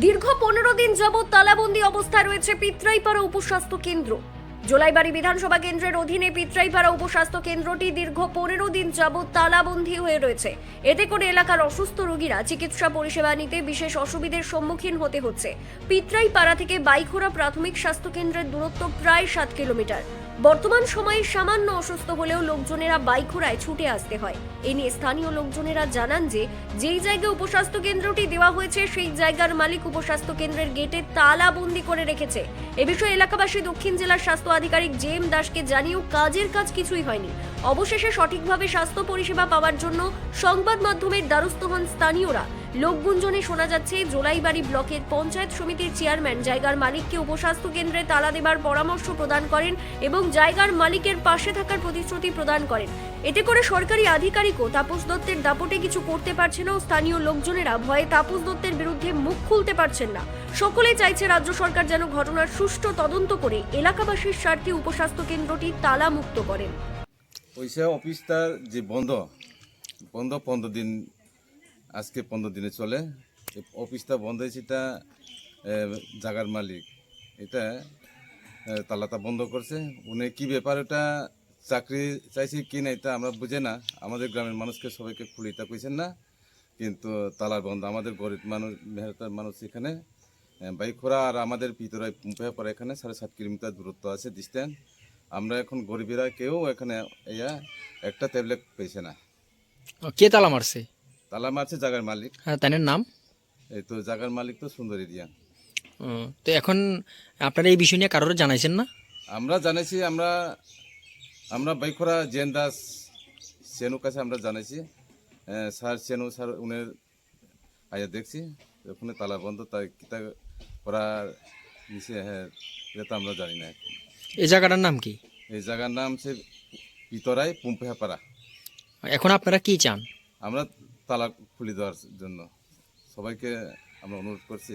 দীর্ঘ পনেরো দিন যাবৎ তালাবন্দি অবস্থায় রয়েছে পিত্রাইপাড়া উপস্বাস্থ্য কেন্দ্র। জোলাইবাড়ি বিধানসভা কেন্দ্রের অধীনে পিত্রাইপাড়া উপস্বাস্থ্য কেন্দ্রটি দীর্ঘ পনেরো দিন যাবৎ তালাবন্ধী হয়ে রয়েছে। এতে করে এলাকার অসুস্থ রোগীরা চিকিৎসা পরিষেবা নিতে বিশেষ অসুবিধার সম্মুখীন হতে হচ্ছে। পিত্রাইপাড়া থেকে বাইখোরা প্রাথমিক স্বাস্থ্য কেন্দ্রের দূরত্ব প্রায় সাত কিলোমিটার। বর্তমান সময়ে সামান্য অসুস্থ হলেও লোকজনেরা বাইখোরায় ছুটে আসতে হয়। এ নিয়ে স্থানীয় লোকজনেরা জানান যে, যেই জায়গায় উপস্বাস্থ্য কেন্দ্রটি দেওয়া হয়েছে, সেই জায়গার মালিক উপস্বাস্থ্য কেন্দ্রের গেটে তালাবন্দি করে রেখেছে। এ বিষয়ে এলাকাবাসী দক্ষিণ জেলার স্বাস্থ্য আধিকারিক জে এম দাসকে জানিয়েও কাজের কাজ কিছুই হয়নি। অবশেষে সঠিকভাবে স্বাস্থ্য পরিষেবা পাওয়ার জন্য সংবাদ মাধ্যমের দ্বারস্থ হন স্থানীয়রা। লোকগুঞ্জনে শোনা যাচ্ছে, জোলাইবাড়ি ব্লকের পঞ্চায়েত সমিতির চেয়ারম্যান জায়গার মালিককে উপস্বাস্থ্য কেন্দ্রে তালা দেবার পরামর্শ প্রদান করেন এবং জায়গার মালিকের পাশে থাকার প্রতিশ্রুতি প্রদান করেন। এতে করে সরকারি আধিকারিকও তাপস দত্তের দাপটে কিছু করতে পারছে না স্থানীয় লোকজনেরা ভয়ে তাপস দত্তের বিরুদ্ধে মুখ খুলতে পারছেন না। সকলে চাইছে রাজ্য সরকার যেন ঘটনার সুষ্ঠু তদন্ত করে এলাকাবাসীর স্বার্থে উপস্বাস্থ্য কেন্দ্রটি তালা মুক্ত করেন। ওইসব অফিসটা যে বন্ধ বন্ধ পনেরো দিন আজকে পনেরো দিনে চলে। অফিসটা বন্ধ হয়েছে, এটা জাগার মালিক। এটা তালাটা বন্ধ করছে। উনি কি ব্যাপার এটা চাকরি চাইছে কি না এটা আমরা বুঝে না। আমাদের গ্রামের মানুষকে সবাইকে খুলিটা কইছেন না, কিন্তু তালার বন্ধ। আমাদের গরিব মানুষ মেহরতার মানুষ এখানে। বাইক বাইখোরা আর আমাদের ভিতরে পরে এখানে সাড়ে সাত কিলোমিটার দূরত্ব আছে ডিস্টেন্স আমরা এখন গরিবেরা কেউ এখানে একটা ট্যাবলেট পেয়েছে না। কে তালা মারছে? তালা মারছে জাগার মালিক। হ্যাঁ তাদের নাম? এই তো জাগার মালিক তো সুন্দরী দিয়া তো এখন আপনারা এই বিষয় নিয়ে কারোর জানাইছেন না? আমরা জানাইছি আমরা আমরা বাইখোরা জেন দাস সেনু কাছে আমরা জানাইছি। স্যার সেনু স্যার উনের আয়া দেখছি ওখানে তালা বন্ধ তাই কিতা করা নিচে হ্যাঁ এটা আমরা জানি না এই জায়গাটার নাম কি? এই জায়গার নাম হচ্ছে পিতরাই পুম্পেহাপাড়া। এখন আপনারা কি চান? আমরা তালা খুলে দেওয়ার জন্য। সবাইকে আমরা অনুরোধ করছি